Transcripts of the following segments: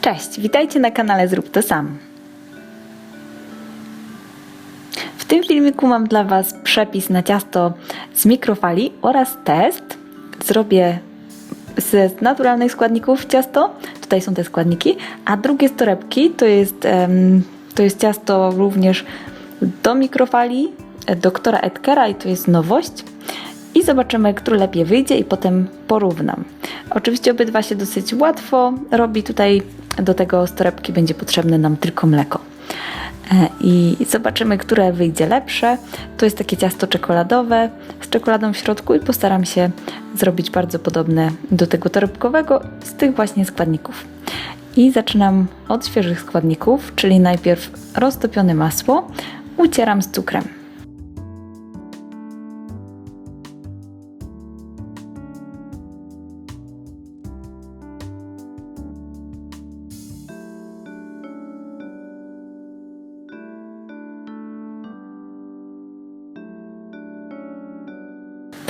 Cześć, witajcie na kanale Zrób to sam. W tym filmiku mam dla Was przepis na ciasto z mikrofali oraz test. Zrobię ze naturalnych składników ciasto, tutaj są te składniki, a drugie z torebki to jest, to jest ciasto również do mikrofali e, doktora Edkera i to jest nowość. I zobaczymy, który lepiej wyjdzie i potem porównam. Oczywiście obydwa się dosyć łatwo robi. Tutaj do tego z torebki będzie potrzebne nam tylko mleko. E, I zobaczymy, które wyjdzie lepsze. To jest takie ciasto czekoladowe z czekoladą w środku i postaram się zrobić bardzo podobne do tego torebkowego z tych właśnie składników. I zaczynam od świeżych składników, czyli najpierw roztopione masło ucieram z cukrem.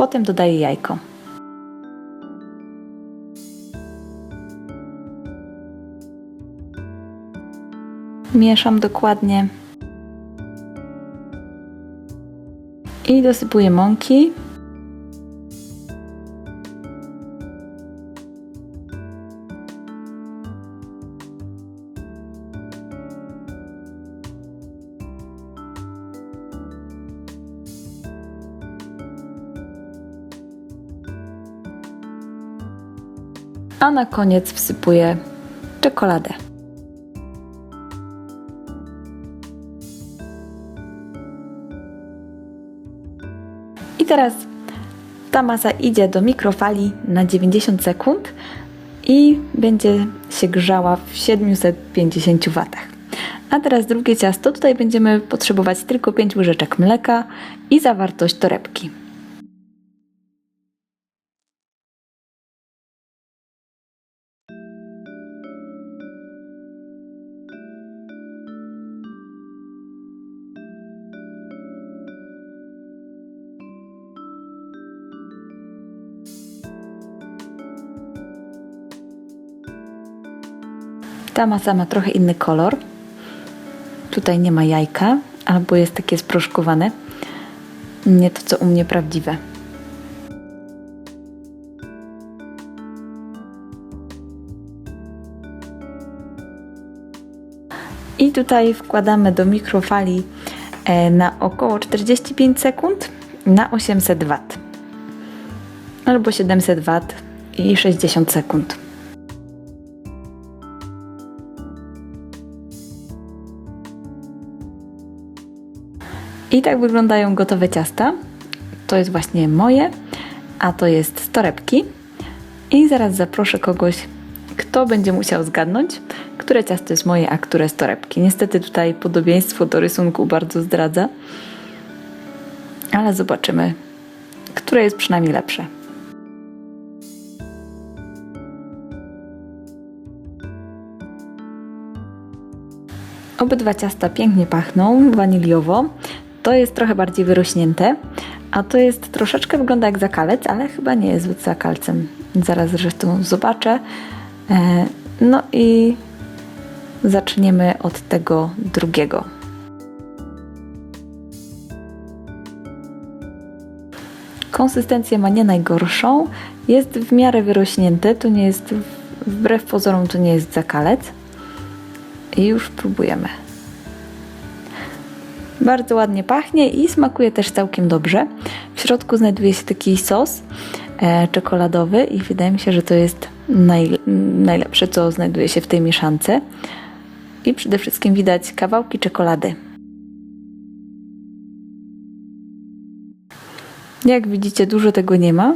Potem dodaję jajko. Mieszam dokładnie. I dosypuję mąki. A na koniec wsypuję czekoladę. I teraz ta masa idzie do mikrofali na 90 sekund i będzie się grzała w 750 W. A teraz drugie ciasto. Tutaj będziemy potrzebować tylko 5 łyżeczek mleka i zawartość torebki. Ta masa ma trochę inny kolor. Tutaj nie ma jajka, albo jest takie sproszkowane. Nie to, co u mnie prawdziwe. I tutaj wkładamy do mikrofali e, na około 45 sekund na 800 W albo 700 W i 60 sekund. I tak wyglądają gotowe ciasta. To jest właśnie moje, a to jest z torebki. I zaraz zaproszę kogoś, kto będzie musiał zgadnąć, które ciasto jest moje, a które z torebki. Niestety tutaj podobieństwo do rysunku bardzo zdradza, ale zobaczymy, które jest przynajmniej lepsze. Obydwa ciasta pięknie pachną waniliowo. To jest trochę bardziej wyrośnięte, a to jest troszeczkę wygląda jak zakalec, ale chyba nie jest zakalcem. Zaraz zresztą zobaczę. E, no i zaczniemy od tego drugiego. Konsystencję ma nie najgorszą. Jest w miarę wyrośnięte. To nie jest, wbrew pozorom, to nie jest zakalec. I już próbujemy. Bardzo ładnie pachnie i smakuje też całkiem dobrze. W środku znajduje się taki sos e, czekoladowy i wydaje mi się, że to jest naj, najlepsze, co znajduje się w tej mieszance. I przede wszystkim widać kawałki czekolady. Jak widzicie, dużo tego nie ma.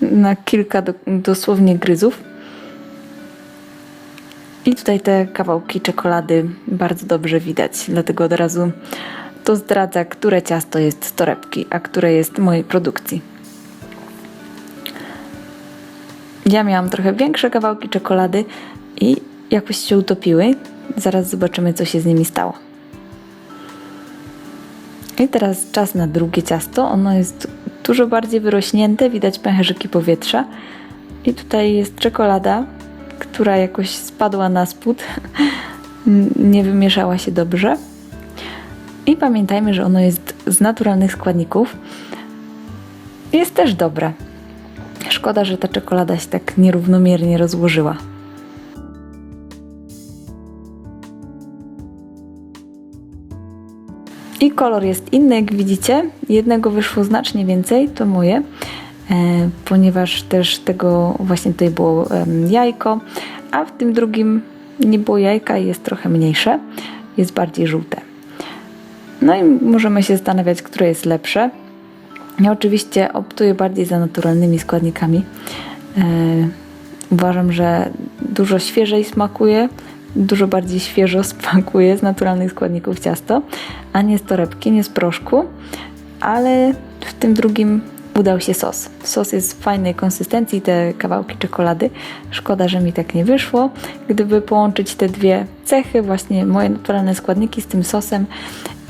Na kilka do, dosłownie gryzów. I tutaj te kawałki czekolady bardzo dobrze widać, dlatego od razu to zdradza, które ciasto jest z torebki, a które jest mojej produkcji. Ja miałam trochę większe kawałki czekolady i jakoś się utopiły. Zaraz zobaczymy, co się z nimi stało. I teraz czas na drugie ciasto. Ono jest dużo bardziej wyrośnięte, widać pęcherzyki powietrza. I tutaj jest czekolada, która jakoś spadła na spód, nie wymieszała się dobrze. I pamiętajmy, że ono jest z naturalnych składników. Jest też dobre. Szkoda, że ta czekolada się tak nierównomiernie rozłożyła. I kolor jest inny, jak widzicie. Jednego wyszło znacznie więcej, to moje, ponieważ też tego właśnie tutaj było jajko, a w tym drugim nie było jajka i jest trochę mniejsze, jest bardziej żółte. No i możemy się zastanawiać, które jest lepsze. Ja oczywiście optuję bardziej za naturalnymi składnikami. E, uważam, że dużo świeżej smakuje, dużo bardziej świeżo smakuje z naturalnych składników ciasto, a nie z torebki, nie z proszku, ale w tym drugim udał się sos. Sos jest w fajnej konsystencji, te kawałki czekolady. Szkoda, że mi tak nie wyszło. Gdyby połączyć te dwie cechy, właśnie moje naturalne składniki z tym sosem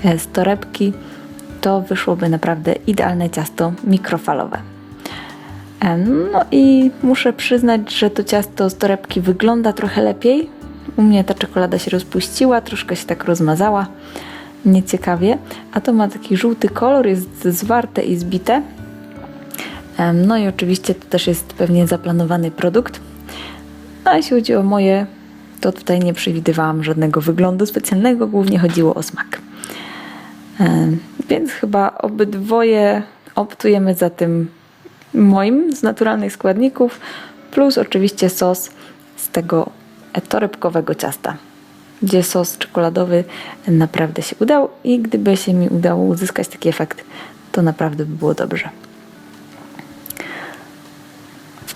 e, z torebki, to wyszłoby naprawdę idealne ciasto mikrofalowe. E, No i muszę przyznać, że to ciasto z torebki wygląda trochę lepiej. U mnie ta czekolada się rozpuściła, troszkę się tak rozmazała. Nieciekawie. A to ma taki żółty kolor, jest zwarte i zbite. No i oczywiście to też jest pewnie zaplanowany produkt. No jeśli chodzi o moje, to tutaj nie przewidywałam żadnego wyglądu specjalnego, głównie chodziło o smak. Więc chyba obydwoje optujemy za tym moim z naturalnych składników, plus oczywiście sos z tego torebkowego ciasta, gdzie sos czekoladowy naprawdę się udał i gdyby się mi udało uzyskać taki efekt, to naprawdę by było dobrze.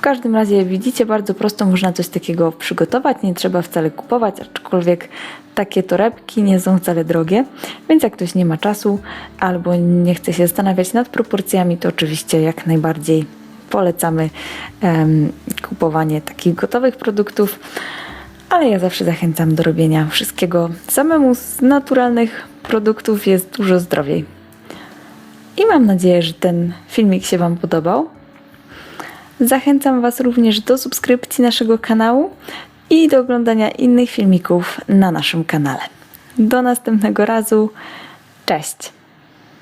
Każdym razie widzicie, bardzo prosto można coś takiego przygotować, nie trzeba wcale kupować, aczkolwiek takie torebki nie są wcale drogie, więc jak ktoś nie ma czasu albo nie chce się zastanawiać nad proporcjami, to oczywiście jak najbardziej polecamy kupowanie takich gotowych produktów, ale ja zawsze zachęcam do robienia wszystkiego samemu z naturalnych produktów, jest dużo zdrowiej. I mam nadzieję, że ten filmik się Wam podobał. Zachęcam Was również do subskrypcji naszego kanału i do oglądania innych filmików na naszym kanale. Do następnego razu. Cześć!